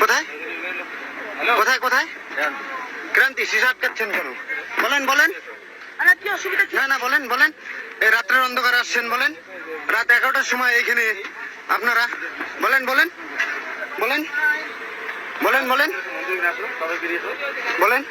কোথায়? কোথায় কোথায়? ক্রান্তি সিসা আটকাচ্ছেন কেন? বলেন বলেন। না না বলেন বলেন। এই রাত্রের অন্ধকার আসছেন বলেন। রাত এগারোটার সময় এখানে আপনারা বলেন বলেন। বলেন বলেন বলেন। বলেন।